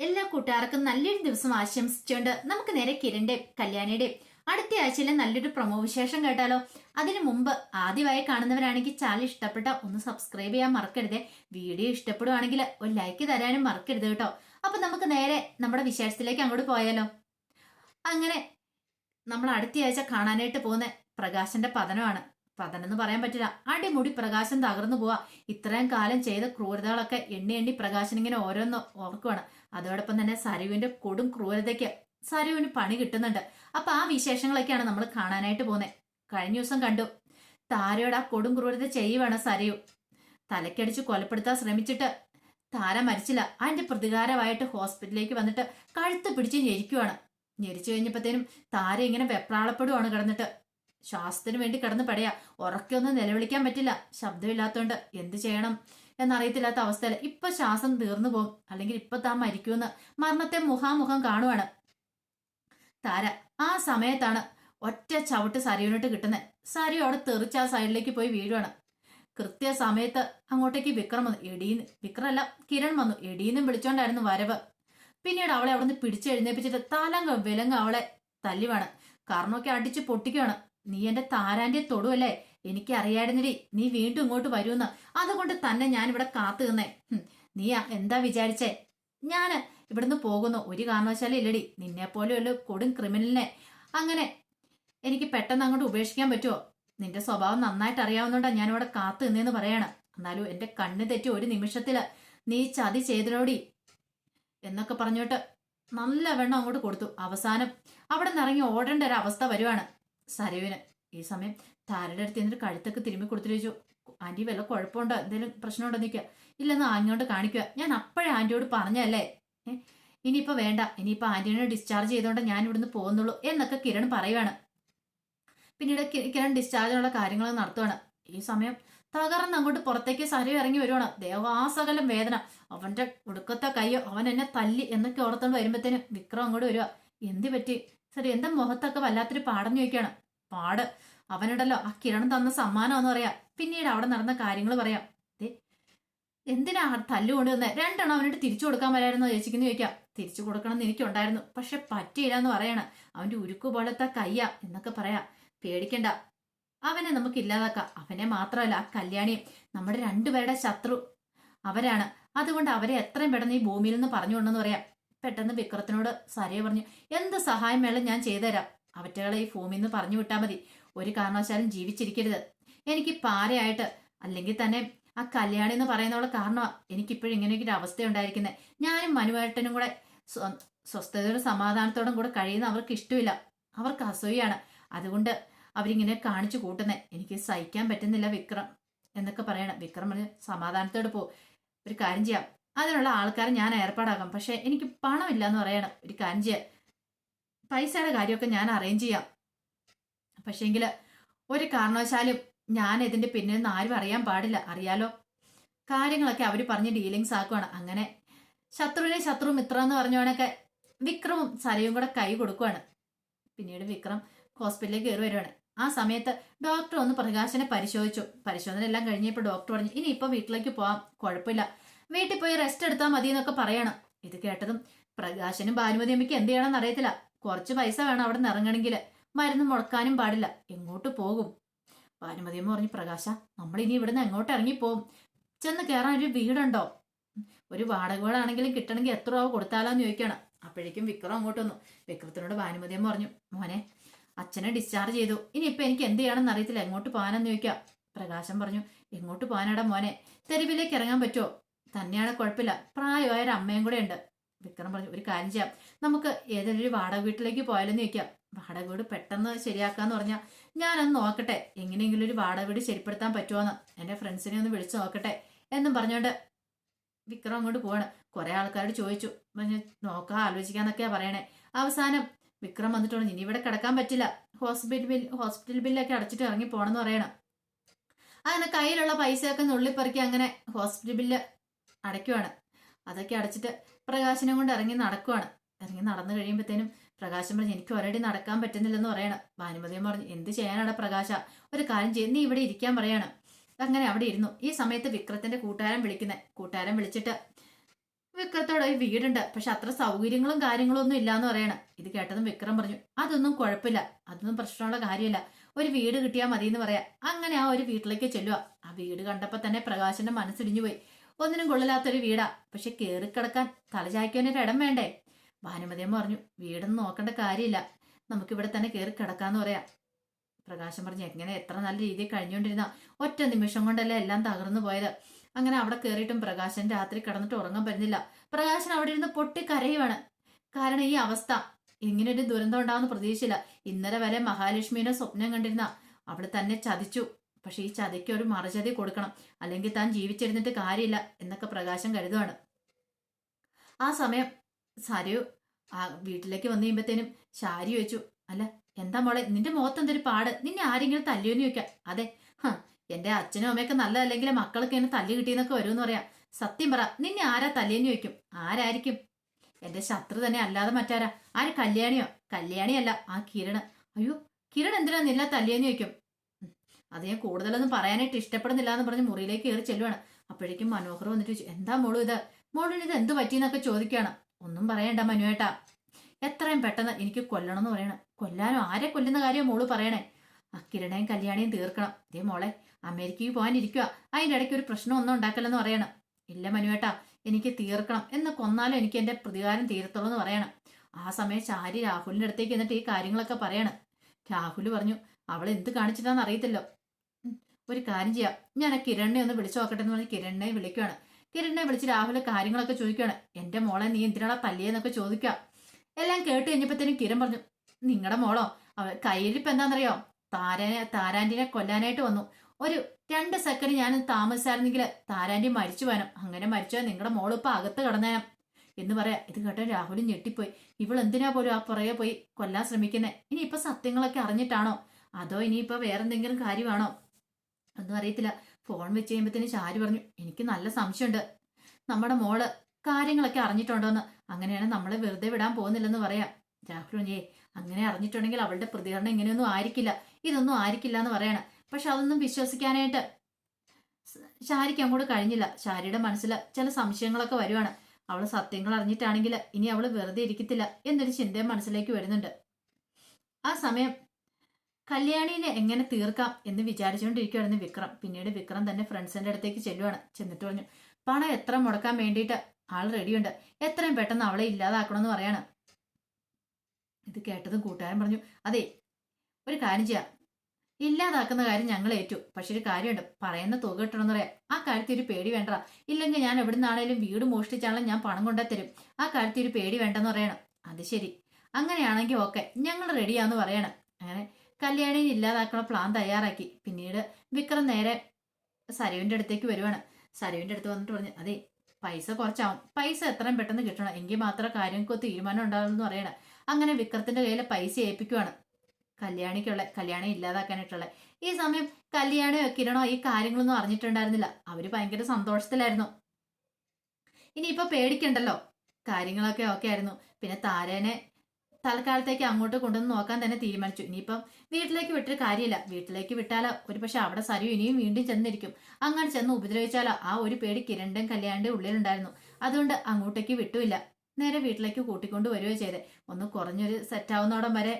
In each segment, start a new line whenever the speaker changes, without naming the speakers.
എല്ലാ കൂട്ടുകാർക്കും നല്ലൊരു ദിവസം ആശംസിച്ചുകൊണ്ട് നമുക്ക് നേരെ കിരണിന്റെ കല്യാണിയുടെ അടുത്ത ആഴ്ചയിലെ നല്ലൊരു പ്രൊമോ വിശേഷം കേട്ടാലോ? അതിനു മുമ്പ് ആദ്യമായി കാണുന്നവരാണെങ്കിൽ ചാനൽ ഇഷ്ടപ്പെട്ട ഒന്ന് സബ്സ്ക്രൈബ് ചെയ്യാൻ മറക്കരുത്. വീഡിയോ ഇഷ്ടപ്പെടുവാണെങ്കിൽ ഒരു ലൈക്ക് തരാനും മറക്കരുത് കേട്ടോ. അപ്പൊ നമുക്ക് നേരെ നമ്മുടെ വിശേഷത്തിലേക്ക് അങ്ങോട്ട് പോയാലോ? അങ്ങനെ നമ്മൾ അടുത്ത ആഴ്ച കാണാനായിട്ട് പോകുന്ന പ്രകാശന്റെ പതനമാണ്. പതനം എന്ന് പറയാൻ പറ്റില്ല. അടിമുടി പ്രകാശം തകർന്നു പോവാ. ഇത്രയും കാലം ചെയ്ത ക്രൂരതകളൊക്കെ എണ്ണി എണ്ണി പ്രകാശൻ ഇങ്ങനെ ഓരോന്ന് ഓർക്കുവാണ്. അതോടൊപ്പം തന്നെ സരുവിന്റെ കൊടും ക്രൂരതയ്ക്ക് സരുവിന് പണി കിട്ടുന്നുണ്ട്. അപ്പൊ ആ വിശേഷങ്ങളൊക്കെയാണ് നമ്മൾ കാണാനായിട്ട് പോകുന്നത് കഴിഞ്ഞ ദിവസം കണ്ടു. താരയോട് ആ കൊടും ക്രൂരത ചെയ്യുവാണ് സരയു തലക്കടിച്ച് കൊലപ്പെടുത്താൻ ശ്രമിച്ചിട്ട് താര മരിച്ചില്ല. അതിന്റെ പ്രതികാരമായിട്ട് ഹോസ്പിറ്റലിലേക്ക് വന്നിട്ട് കഴുത്ത് പിടിച്ച് ഞെരിക്കുവാണ്. ഞെരിച്ചു കഴിഞ്ഞപ്പോഴത്തേനും താര ഇങ്ങനെ വെപ്രാളപ്പെടുവാണ് കിടന്നിട്ട്. ശ്വാസത്തിന് വേണ്ടി കിടന്ന് പടയാ. ഉറക്കൊന്നും നിലവിളിക്കാൻ പറ്റില്ല. ശബ്ദമില്ലാത്തോണ്ട് എന്ത് ചെയ്യണം? എന്നറിയത്തില്ലാത്ത അവസ്ഥയിൽ ഇപ്പൊ ശ്വാസം തീർന്നു പോകും. അല്ലെങ്കിൽ ഇപ്പൊ താൻ മരിക്കുമെന്ന് മരണത്തെ മുഖാമുഖം കാണുവാണ്. താര ആ സമയത്താണ് ഒറ്റ ചവിട്ട് സരിയോനിട്ട് കിട്ടുന്നത് സരിയോ അവിടെ തെറിച്ച് ആ സൈഡിലേക്ക് പോയി വീഴുവാണ്. കൃത്യ സമയത്ത് അങ്ങോട്ടേക്ക് വിക്രം വന്നു. എടീന്ന് വിക്രമല്ല കിരൺ വന്നു. എടീന്നും വിളിച്ചോണ്ടായിരുന്നു വരവ്. പിന്നീട് അവളെ അവിടെ നിന്ന് പിടിച്ചെഴുന്നേപ്പിച്ചിട്ട് തലങ്ക വിലങ്ങ അവളെ തല്ലിവാണ്. കാരണമൊക്കെ അടിച്ച് പൊട്ടിക്കുവാണ്. നീ എന്റെ താരാന്റെ തൊടുവല്ലേ? എനിക്ക് അറിയായിരുന്നിടി നീ വീണ്ടും ഇങ്ങോട്ട് വരുമെന്ന്. അതുകൊണ്ട് തന്നെ ഞാൻ ഇവിടെ കാത്തു നിന്നേ. നീ എന്താ വിചാരിച്ചേ? ഞാൻ ഇവിടുന്ന് പോകുന്നു. ഒരു കാരണവശാലും ഇല്ലടി. നിന്നെ പോലെ ഒരു കൊടും ക്രിമിനലിനെ. അങ്ങനെ എനിക്ക് പെട്ടെന്ന് അങ്ങോട്ട് ഉപേക്ഷിക്കാൻ പറ്റുമോ നിന്റെ സ്വഭാവം നന്നായിട്ട് അറിയാവുന്നതുകൊണ്ടാണ് ഞാൻ ഇവിടെ കാത്തു നിന്നേന്ന് പറയാണ്. എന്നാലും എന്റെ കണ്ണ് തെറ്റി ഒരു നിമിഷത്തിൽ നീ ചതി ചെയ്തിലോടി എന്നൊക്കെ പറഞ്ഞോട്ട് നല്ല വെണ്ണം അങ്ങോട്ട് കൊടുത്തു. അവസാനം അവിടെ നിന്ന് ഓടേണ്ട ഒരു അവസ്ഥ വരുവാണ് സരയുവിന് ഈ സമയം താരയുടെ അടുത്ത് എന്നിട്ട് കഴുത്തൊക്കെ തിരുമ്മി കൊടുത്തിട്ട് ചോദിച്ചു ആന്റി വല്ല കുഴപ്പമുണ്ടോ? എന്തെങ്കിലും പ്രശ്നമുണ്ടോ? നിൽക്കുക ഇല്ലെന്ന് ആന്റിയോട് കാണിക്കുക. ഞാൻ അപ്പോഴേ ആന്റിയോട് പറഞ്ഞല്ലേ ഏ ഇനിയിപ്പോ വേണ്ട. ഇനിയിപ്പോ ആന്റിനെ ഡിസ്ചാർജ് ചെയ്തോണ്ട് ഞാൻ ഇവിടുന്ന് പോകുന്നുള്ളൂ എന്നൊക്കെ കിരൺ പറയുവാണ്. പിന്നീട് കിരൺ ഡിസ്ചാർജിനുള്ള കാര്യങ്ങൾ നടത്തുവാണ്. ഈ സമയം തകർന്ന് അങ്ങോട്ട് പുറത്തേക്ക് സരയു ഇറങ്ങി വരുവാണ്. ദേവാസകലം വേദന. അവന്റെ ഒടുക്കത്തെ കയ്യോ അവൻ എന്നെ തല്ലി എന്നൊക്കെ ഓർത്തോണ്ട് വരുമ്പത്തേനും വിക്രം അങ്ങോട്ട് വരുവാ. എന്ത് പറ്റി? സരി എന്താ മുഖത്തൊക്കെ വല്ലാത്തൊരു പാടഞ്ഞു ചോദിക്കുകയാണ്. പാട്. അവനുണ്ടല്ലോ ആ കിരൺ തന്ന സമ്മാനം എന്ന് പറയാം. പിന്നീട് അവിടെ നടന്ന കാര്യങ്ങൾ പറയാം. എന്തിനാ തല്ലുകൊണ്ട് തല്ലു കൊണ്ടുവന്നത് രണ്ടെണ്ണം അവനോട് തിരിച്ചു കൊടുക്കാൻ വരായിരുന്നോ ചേച്ചിക്കുന്നു ചോദിക്കാം. തിരിച്ചു കൊടുക്കണം എന്ന് എനിക്കുണ്ടായിരുന്നു. പക്ഷെ പറ്റിയില്ല എന്ന് പറയണ. അവന്റെ ഉരുക്കു പോലത്തെ കയ്യ എന്നൊക്കെ പറയാ. പേടിക്കണ്ട. അവനെ നമുക്ക് ഇല്ലാതാക്കാം. അവനെ മാത്രമല്ല ആ കല്യാണിയും നമ്മുടെ രണ്ടുപേരുടെ ശത്രു അവരാണ്. അതുകൊണ്ട് അവരെ എത്രയും പെട്ടെന്ന് ഈ ഭൂമിയിൽ നിന്ന് പറഞ്ഞു കൊണ്ടെന്ന് പറയാം. പെട്ടെന്ന് വിക്രത്തിനോട് സരയെ പറഞ്ഞു എന്ത് സഹായം വേണം ഞാൻ ചെയ്തുതരാം. അവറ്റകളെ ഈ ഭൂമിയിൽ നിന്ന് പറഞ്ഞു വിട്ടാൽ മതി. ഒരു കാരണവശാലും ജീവിച്ചിരിക്കരുത്. എനിക്ക് പാരയായിട്ട് അല്ലെങ്കിൽ തന്നെ ആ കല്യാണി എന്ന് പറയുന്നവളെ കാരണമാ എനിക്കിപ്പോഴും ഇങ്ങനെയൊക്കെ ഒരു അവസ്ഥ ഉണ്ടായിരിക്കുന്നത് ഞാനും മനുവേട്ടനും കൂടെ സ്വ- സ്വസ്ഥതയോടും സമാധാനത്തോടും കൂടെ കഴിയുന്ന അവർക്ക് ഇഷ്ടമില്ല. അവർക്ക് അസൂയാണ്. അതുകൊണ്ട് അവരിങ്ങനെ കാണിച്ചു കൂട്ടുന്നത് എനിക്ക് സഹിക്കാൻ പറ്റുന്നില്ല വിക്രം എന്നൊക്കെ പറയണം. വിക്രം സമാധാനത്തോടെ പോ ഒരു കാര്യം ചെയ്യാം. അതിനുള്ള ആൾക്കാരെ ഞാൻ ഏർപ്പാടാക്കാം. പക്ഷെ എനിക്ക് പണമില്ല എന്ന് പറയണം. ഒരു കാര്യം ചെയ്യാം. പൈസയുടെ കാര്യമൊക്കെ ഞാൻ അറേഞ്ച് ചെയ്യാം. പക്ഷേങ്കിൽ ഒരു കാരണവശാലും ഞാൻ ഇതിന്റെ പിന്നിൽ നിന്ന് ആരും അറിയാൻ പാടില്ല. അറിയാലോ? കാര്യങ്ങളൊക്കെ അവർ പറഞ്ഞ് ഡീലിങ്സ് ആക്കുവാണ്. അങ്ങനെ ശത്രുവിനെ ശത്രു മിത്രം എന്ന് പറഞ്ഞവനൊക്കെ വിക്രമും സരയും കൂടെ കൈ കൊടുക്കുവാണ്. പിന്നീട് വിക്രം ഹോസ്പിറ്റലിലേക്ക് കയറി വരുവാണ്. ആ സമയത്ത് ഡോക്ടർ ഒന്ന് പ്രകാശനെ പരിശോധിച്ചു. പരിശോധന എല്ലാം കഴിഞ്ഞപ്പോൾ ഡോക്ടർ പറഞ്ഞു ഇനി ഇപ്പൊ വീട്ടിലേക്ക് പോവാം. കുഴപ്പമില്ല. വീട്ടിൽ പോയി റെസ്റ്റ് എടുത്താൽ മതി എന്നൊക്കെ പറയണം. ഇത് കേട്ടതും പ്രകാശനും ഭാനുമതി അമ്മയ്ക്ക് എന്ത് ചെയ്യണമെന്ന് അറിയത്തില്ല. കുറച്ച് പൈസ വേണം അവിടെ നിന്ന് ഇറങ്ങണമെങ്കിൽ മരുന്ന് മുടക്കാനും പാടില്ല. എങ്ങോട്ട് പോകും? ഭാനുമതിയമ്മ പറഞ്ഞു പ്രകാശ നമ്മൾ ഇനി ഇവിടുന്ന് എങ്ങോട്ട് ഇറങ്ങിപ്പോവും? ചെന്ന് കയറാൻ ഒരു വീടുണ്ടോ? ഒരു വാടക വീടാണെങ്കിലും കിട്ടണമെങ്കിൽ എത്ര രൂപ കൊടുത്താലോന്ന് ചോദിക്കണം. അപ്പോഴേക്കും വിക്രം അങ്ങോട്ട് വന്നു. വിക്രത്തിനോട് ഭാനുമതിയമ്മ പറഞ്ഞു മോനെ അച്ഛനെ ഡിസ്ചാർജ് ചെയ്തു. ഇനി ഇപ്പൊ എനിക്ക് എന്ത് ചെയ്യണമെന്ന് അറിയത്തില്ല. എങ്ങോട്ട് പോകാനെന്ന് ചോദിക്കാം. പ്രകാശം പറഞ്ഞു എങ്ങോട്ട് പോകാനാടാ മോനെ? തെരുവിലേക്ക് ഇറങ്ങാൻ പറ്റുമോ തന്നെയാണ് കുഴപ്പമില്ല. പ്രായമായ ഒരു അമ്മയും കൂടെ ഉണ്ട്. വിക്രം പറഞ്ഞു ഒരു കാര്യം ചെയ്യാം. നമുക്ക് ഏതെങ്കിലും ഒരു വാടക വീട്ടിലേക്ക് പോയാലെന്ന് ചോദിക്കാം. വാടക വീട് പെട്ടെന്ന് ശരിയാക്കാന്ന് പറഞ്ഞാൽ ഞാനൊന്ന് നോക്കട്ടെ. എങ്ങനെയെങ്കിലും ഒരു വാടക വീട് ശരിപ്പെടുത്താൻ പറ്റുമോന്ന് എന്റെ ഫ്രണ്ട്സിനെ ഒന്ന് വിളിച്ചു നോക്കട്ടെ എന്നും പറഞ്ഞോണ്ട് വിക്രം അങ്ങോട്ട് പോവാണ്. കുറെ ആൾക്കാരോട് ചോദിച്ചു. നോക്കാം ആലോചിക്കാന്നൊക്കെയാ പറയണേ. അവസാനം വിക്രം വന്നിട്ടുണ്ട് ഇനി ഇവിടെ കിടക്കാൻ പറ്റില്ല. ഹോസ്പിറ്റൽ ബിൽ ഹോസ്പിറ്റൽ ബില്ലൊക്കെ അടച്ചിട്ട് ഇറങ്ങി പോണെന്ന് പറയണം. അങ്ങനെ കയ്യിലുള്ള പൈസയൊക്കെ നുള്ളിപ്പറക്കി അങ്ങനെ ഹോസ്പിറ്റൽ ബില്ല് അടയ്ക്കുവാണ്. അതൊക്കെ അടച്ചിട്ട് പ്രകാശനം കൊണ്ട് ഇറങ്ങി നടക്കുവാണ്. ഇറങ്ങി നടന്നു കഴിയുമ്പോഴത്തേനും പ്രകാശം പറഞ്ഞു എനിക്ക് ഒരടി നടക്കാൻ പറ്റുന്നില്ലെന്ന് പറയണം. ഭാനുമതിയും പറഞ്ഞു എന്ത് ചെയ്യാനാണ് പ്രകാശ? ഒരു കാര്യം ചെയ്യും നീ ഇവിടെ ഇരിക്കാൻ പറയാണ്. അങ്ങനെ അവിടെ ഇരുന്നു. ഈ സമയത്ത് വിക്രത്തിന്റെ കൂട്ടുകാരൻ വിളിക്കുന്നത് കൂട്ടുകാരൻ വിളിച്ചിട്ട് വിക്രത്തോടെ ഒരു വീടുണ്ട്. പക്ഷെ അത്ര സൗകര്യങ്ങളും കാര്യങ്ങളും ഒന്നും ഇല്ലാന്ന് പറയണം. ഇത് കേട്ടതും വിക്രം പറഞ്ഞു അതൊന്നും കുഴപ്പമില്ല. അതൊന്നും പ്രശ്നമുള്ള കാര്യമില്ല. ഒരു വീട് കിട്ടിയാൽ മതി എന്ന് പറയാം. അങ്ങനെ ആ ഒരു വീട്ടിലേക്ക് ചെല്ലുക ആ വീട് കണ്ടപ്പോൾ തന്നെ പ്രകാശന്റെ മനസ്സിടിഞ്ഞു പോയി ഒന്നിനും കൊള്ളില്ലാത്തൊരു വീടാ. പക്ഷെ കേറിക്കിടക്കാൻ തലചായ്ക്കാൻ ഒരു ഇടം വേണ്ടേ? ഭാനുമതിയമ്മ പറഞ്ഞു വീടൊന്നും നോക്കേണ്ട കാര്യമില്ല. നമുക്കിവിടെ തന്നെ കയറി കിടക്കാന്ന് പറയാം. പ്രകാശം പറഞ്ഞു എങ്ങനെ എത്ര നല്ല രീതിയിൽ കഴിഞ്ഞുകൊണ്ടിരുന്ന. ഒറ്റ നിമിഷം കൊണ്ടല്ലേ എല്ലാം തകർന്നു പോയത്? അങ്ങനെ അവിടെ കയറിയിട്ടും പ്രകാശൻ രാത്രി കിടന്നിട്ട് ഉറങ്ങാൻ പറ്റുന്നില്ല. പ്രകാശൻ അവിടെ ഇരുന്ന് പൊട്ടി കരയുവാണ്. കാരണം ഈ അവസ്ഥ. ഇങ്ങനെ ഒരു ദുരന്തം ഉണ്ടാവുന്ന പ്രതീക്ഷയില്ല ഇന്നലെ വരെ മഹാലക്ഷ്മിയുടെ സ്വപ്നം കണ്ടിരുന്ന. അവിടെ തന്നെ ചതിച്ചു. പക്ഷെ ഈ ചതിക്ക് ഒരു മറുചതി കൊടുക്കണം. അല്ലെങ്കിൽ താൻ ജീവിച്ചിരുന്നിട്ട് കാര്യമില്ല എന്നൊക്കെ പ്രകാശം കരുതുവാണ്. ആ സമയം സരയു ആ വീട്ടിലേക്ക് വന്നു കഴിയുമ്പത്തേനും ശാരി ചോദിച്ചു അല്ല എന്താ മോളെ നിന്റെ മുഖത്ത് എന്തൊരു പാട്? നിന്നെ ആരെങ്കിലും തല്ലിയോന്ന് ചോദിക്കാം? അതെ എന്റെ അച്ഛനും അമ്മയൊക്കെ നല്ലതല്ലെങ്കിൽ മക്കൾക്ക് എന്നെ തല്ലി കിട്ടിയെന്നൊക്കെ വരുമെന്ന് പറയാം. സത്യം പറ നിന്നെ ആരാ തല്ലിയെന്ന് ചോദിക്കും? ആരായിരിക്കും? എന്റെ ശത്രു തന്നെ അല്ലാതെ മറ്റാരാ? ആര് കല്യാണിയോ? കല്യാണിയല്ല ആ കിരണ്. അയ്യോ കിരൺ എന്തിനാ നില്ല തല്ലിയെന്ന് ചോദിക്കും? അത് ഞാൻ കൂടുതലൊന്നും പറയാനായിട്ട് ഇഷ്ടപ്പെടുന്നില്ല എന്ന് പറഞ്ഞ് മുറിയിലേക്ക് കയറി ചെല്ലുവാണ്. അപ്പോഴേക്കും മനോഹർ വന്നിട്ട് എന്താ മോളു ഇത്? മോളിന് ഇത് എന്ത് പറ്റിയെന്നൊക്കെ ചോദിക്കുകയാണ്. ഒന്നും പറയണ്ട മനുവേട്ടാ. എത്രയും പെട്ടെന്ന് എനിക്ക് കൊല്ലണം എന്ന് പറയണം. കൊല്ലാനോ? ആരെ കൊല്ലുന്ന കാര്യം മോൾ പറയണേ? അക്കിരണയും കിരണയും കല്യാണിയും തീർക്കണം. ഇതേ മോളെ അമേരിക്കയിൽ പോകാനിരിക്കുക അതിന്റെ ഇടയ്ക്ക് ഒരു പ്രശ്നം ഒന്നും ഉണ്ടാക്കലെന്ന് പറയണം. ഇല്ല മനുവേട്ടാ എനിക്ക് തീർക്കണം. എന്ന് കൊന്നാലും എനിക്ക് എന്റെ പ്രതികാരം തീരത്തുള്ളൂ എന്ന് പറയണം. ആ സമയം ചാരി രാഹുലിന്റെ അടുത്തേക്ക് എന്നിട്ട് ഈ കാര്യങ്ങളൊക്കെ പറയണം. രാഹുൽ പറഞ്ഞു അവൾ എന്ത് കാണിച്ചിട്ടാന്ന് അറിയത്തില്ലോ. ഒരു കാര്യം ചെയ്യാം. ഞാൻ ആ കിരണ്ണെ ഒന്ന് വിളിച്ചു നോക്കട്ടെ എന്ന് പറഞ്ഞ് കിരണ്ണെ വിളിക്കുകയാണ് കിരണിനെ വിളിച്ച് രാഹുൽ കാര്യങ്ങളൊക്കെ ചോദിക്കുകയാണ്. എന്റെ മോളെ നീ എന്തിനാടാ തല്ലിയെന്നൊക്കെ ചോദിക്കുക? എല്ലാം കേട്ട് കഴിഞ്ഞപ്പോഴത്തേനും കിരൺ പറഞ്ഞു നിങ്ങളുടെ മോളോ? അവ കയ്യിലിപ്പ് എന്താണെന്നറിയോ? താരനെ താരാന്റിനെ കൊല്ലാനായിട്ട് വന്നു. ഒരു രണ്ട് സെക്കൻഡ് ഞാൻ താമസിച്ചായിരുന്നെങ്കിൽ താരാന്റി മരിച്ചു വേണം അങ്ങനെ മരിച്ചാൽ നിങ്ങളുടെ മോൾ ഇപ്പൊ അകത്ത് കടന്നേനം. എന്ന് പറയാ. ഇത് കേട്ടോ രാഹുലും ഞെട്ടിപ്പോയി. ഇവൾ എന്തിനാ പോലും ആ പുറകെ പോയി കൊല്ലാൻ ശ്രമിക്കുന്നത് ഇനിയിപ്പോ സത്യങ്ങളൊക്കെ അറിഞ്ഞിട്ടാണോ? അതോ ഇനിയിപ്പോ വേറെന്തെങ്കിലും കാര്യമാണോ? ഒന്നും അറിയത്തില്ല. ഫോൺ വെച്ച് കഴിയുമ്പത്തേന് ചാരി പറഞ്ഞു എനിക്ക് നല്ല സംശയമുണ്ട്. നമ്മുടെ മോൾ കാര്യങ്ങളൊക്കെ അറിഞ്ഞിട്ടുണ്ടോന്ന്. അങ്ങനെയാണ് നമ്മളെ വെറുതെ വിടാൻ പോകുന്നില്ലെന്ന് പറയാം. പറഞ്ഞേ അങ്ങനെ അറിഞ്ഞിട്ടുണ്ടെങ്കിൽ അവളുടെ പ്രതികരണം ഇങ്ങനെയൊന്നും ആയിരിക്കില്ല. ഇതൊന്നും ആയിരിക്കില്ല എന്ന് പറയാണ്. പക്ഷെ അതൊന്നും വിശ്വസിക്കാനായിട്ട് ഷാരിക്ക് അങ്ങോട്ട് കഴിഞ്ഞില്ല. ശാരിയുടെ മനസ്സിൽ ചില സംശയങ്ങളൊക്കെ വരുവാണ്. അവൾ സത്യങ്ങൾ അറിഞ്ഞിട്ടാണെങ്കിൽ ഇനി അവൾ വെറുതെ ഇരിക്കത്തില്ല. എന്നൊരു ചിന്തയും മനസ്സിലേക്ക് വരുന്നുണ്ട്. ആ സമയം കല്യാണീനെ എങ്ങനെ തീർക്കാം എന്ന് വിചാരിച്ചുകൊണ്ടിരിക്കുവായിരുന്നു വിക്രം. പിന്നീട് വിക്രം തന്നെ ഫ്രണ്ട്സിന്റെ അടുത്തേക്ക് ചെല്ലുവാണ്. ചെന്നിട്ട് പറഞ്ഞു പണം എത്ര മുടക്കാൻ വേണ്ടിയിട്ട് ആൾ റെഡിയുണ്ട്. എത്രയും പെട്ടെന്ന് അവളെ ഇല്ലാതാക്കണമെന്ന് പറയാണ്. ഇത് കേട്ടതും കൂട്ടുകാരൻ പറഞ്ഞു അതെ ഒരു കാര്യം ചെയ്യാം. ഇല്ലാതാക്കുന്ന കാര്യം ഞങ്ങൾ ഏറ്റു. പക്ഷെ ഒരു കാര്യമുണ്ട്. പറയുന്ന തുക കിട്ടണമെന്ന് പറയാം. ആ കാര്യത്തിൽ ഒരു പേടി വേണ്ട ഇല്ലെങ്കിൽ ഞാൻ എവിടെ നിന്നാണേലും വീട് മോഷ്ടിച്ചാണെങ്കിലും ഞാൻ പണം കൊണ്ടേ തരും. ആ കാര്യത്തിൽ ഒരു പേടി വേണ്ടെന്ന് പറയണം. അത് ശരി. അങ്ങനെയാണെങ്കിൽ ഓക്കെ. ഞങ്ങൾ റെഡിയാന്ന് പറയണം. അങ്ങനെ കല്യാണിനെ ഇല്ലാതാക്കണ പ്ലാൻ തയ്യാറാക്കി. പിന്നീട് വിക്രം നേരെ സരുവിന്റെ അടുത്തേക്ക് വരുവാണ്. സരുവിന്റെ അടുത്ത് വന്നിട്ട് പറഞ്ഞു അതെ പൈസ കുറച്ചാവും. പൈസ എത്രയും പെട്ടെന്ന് കിട്ടണം. എങ്കിൽ മാത്രം കാര്യങ്ങൾക്ക് തീരുമാനം ഉണ്ടാവുള്ളൂ എന്ന് പറയണം. അങ്ങനെ വിക്രത്തിന്റെ കയ്യിൽ പൈസ ഏൽപ്പിക്കുവാണ്. കല്യാണിക്കുള്ള കല്യാണി ഇല്ലാതാക്കാനായിട്ടുള്ള. ഈ സമയം കല്യാണിയോ കിരണോ ഈ കാര്യങ്ങളൊന്നും അറിഞ്ഞിട്ടുണ്ടായിരുന്നില്ല. അവർ ഭയങ്കര സന്തോഷത്തിലായിരുന്നു. ഇനിയിപ്പോ പേടിക്കണ്ടല്ലോ. കാര്യങ്ങളൊക്കെ ഓക്കെ ആയിരുന്നു. പിന്നെ താരേനെ തൽക്കാലത്തേക്ക് അങ്ങോട്ട് കൊണ്ടുവന്ന് നോക്കാൻ തന്നെ തീരുമാനിച്ചു. ഇനിയിപ്പം വീട്ടിലേക്ക് വിട്ടൊരു കാര്യമില്ല. വീട്ടിലേക്ക് വിട്ടാലോ ഒരു പക്ഷെ അവിടെ സരു ഇനിയും വീണ്ടും ചെന്നിരിക്കും. അങ്ങനെ ചെന്ന് ഉപദ്രവിച്ചാലോ? ആ ഒരു പേടി കിരണ്ടും കല്യാണിന്റെ ഉള്ളിലുണ്ടായിരുന്നു. അതുകൊണ്ട് അങ്ങോട്ടേക്ക് വിട്ടുമില്ല. നേരെ വീട്ടിലേക്ക് കൂട്ടിക്കൊണ്ട് വരികയോ ചെയ്തേ. ഒന്ന് കുറഞ്ഞൊരു സെറ്റാവുന്നോടം വരെ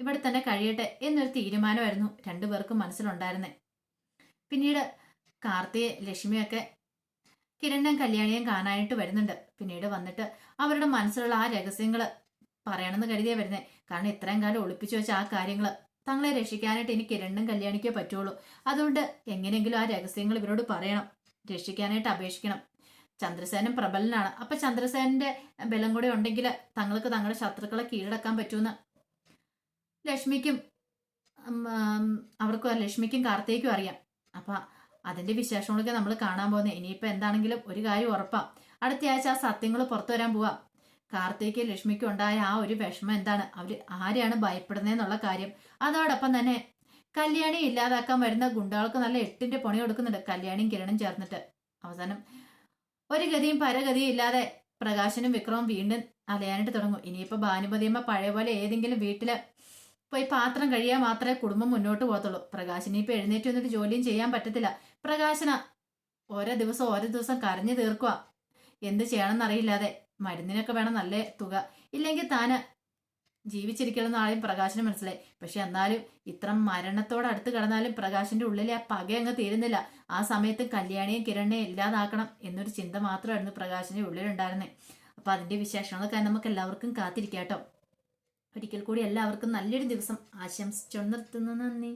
ഇവിടെ തന്നെ കഴിയട്ടെ എന്നൊരു തീരുമാനമായിരുന്നു രണ്ടുപേർക്കും മനസ്സിലുണ്ടായിരുന്നേ. പിന്നീട് കാർത്തിയെ ലക്ഷ്മിയൊക്കെ കിരണ്ണൻ കല്യാണിയും കാണാനായിട്ട് വരുന്നുണ്ട്. പിന്നീട് വന്നിട്ട് അവരുടെ മനസ്സിലുള്ള ആ രഹസ്യങ്ങൾ പറയണമെന്ന് കരുതിയാ വരുന്നേ. കാരണം ഇത്രയും കാലം ഒളിപ്പിച്ചു വെച്ച ആ കാര്യങ്ങൾ തങ്ങളെ രക്ഷിക്കാനായിട്ട് എനിക്ക് രണ്ടും കല്യാണിക്കേ പറ്റുള്ളൂ. അതുകൊണ്ട് എങ്ങനെയെങ്കിലും ആ രഹസ്യങ്ങൾ ഇവരോട് പറയണം. രക്ഷിക്കാനായിട്ട് അപേക്ഷിക്കണം. ചന്ദ്രസേനൻ പ്രബലനാണ്. അപ്പൊ ചന്ദ്രസേനന്റെ ബലം കൂടെ ഉണ്ടെങ്കിൽ തങ്ങൾക്ക് തങ്ങളുടെ ശത്രുക്കളെ കീഴടക്കാൻ പറ്റുമെന്ന് ലക്ഷ്മിക്കും അവർക്കും ലക്ഷ്മിക്കും കാർത്തേക്കും അറിയാം. അപ്പൊ അതിന്റെ വിശേഷങ്ങളൊക്കെ നമ്മൾ കാണാൻ പോകുന്നത് ഇനിയിപ്പോ എന്താണെങ്കിലും ഒരു കാര്യം ഉറപ്പാം. അടുത്തയാഴ്ച ആ സത്യങ്ങൾ പുറത്തു വരാൻ പോവാം. കാർത്തികയ്ക്കും ലക്ഷ്മിക്കും ഉണ്ടായ ആ ഒരു വിഷമം എന്താണ്? അവർ ആരെയാണ് ഭയപ്പെടുന്നതെന്നുള്ള കാര്യം. അതോടൊപ്പം തന്നെ കല്യാണി ഇല്ലാതാക്കാൻ വരുന്ന ഗുണ്ടകൾക്ക് നല്ല എട്ടിന്റെ പണി കൊടുക്കുന്നുണ്ട് കല്യാണിയും കിരണും ചേർന്നിട്ട്. അവസാനം ഒരു ഗതിയും പരഗതിയും ഇല്ലാതെ പ്രകാശനും വിക്രവും വീണ്ടും അലയാനായിട്ട് തുടങ്ങും. ഇനിയിപ്പോ ഭാനുപതിയമ്മ പഴയ പോലെ ഏതെങ്കിലും വീട്ടിൽ പോയി പാത്രം കഴിയാൻ മാത്രമേ കുടുംബം മുന്നോട്ട് പോകത്തുള്ളൂ. പ്രകാശിന് ഇപ്പൊ എഴുന്നേറ്റ് വന്നിട്ട് ജോലിയും ചെയ്യാൻ പറ്റത്തില്ല. പ്രകാശന ഓരോ ദിവസം ഓരോ ദിവസം കരഞ്ഞു തീർക്കുക എന്ത് ചെയ്യണമെന്നറിയില്ലാതെ മരുന്നിനൊക്കെ വേണം നല്ല തുക. ഇല്ലെങ്കിൽ താന് ജീവിച്ചിരിക്കണം ആദ്യം പ്രകാശിന് മനസ്സിലായി. പക്ഷെ എന്നാലും ഇത്ര മരണത്തോടടുത്ത് കിടന്നാലും പ്രകാശിന്റെ ഉള്ളിലെ ആ പക അങ്ങ് തീരുന്നില്ല. ആ സമയത്ത് കല്യാണിയും കിരണിനെയും ഇല്ലാതാക്കണം എന്നൊരു ചിന്ത മാത്രമായിരുന്നു പ്രകാശിന്റെ ഉള്ളിലുണ്ടായിരുന്നത് അപ്പൊ അതിന്റെ വിശേഷങ്ങളൊക്കെ നമുക്ക് എല്ലാവർക്കും കാത്തിരിക്കാട്ടോ. ഒരിക്കൽ കൂടി എല്ലാവർക്കും നല്ലൊരു ദിവസം. ആശംസിച്ചു നിർത്തുന്നു. നന്ദി.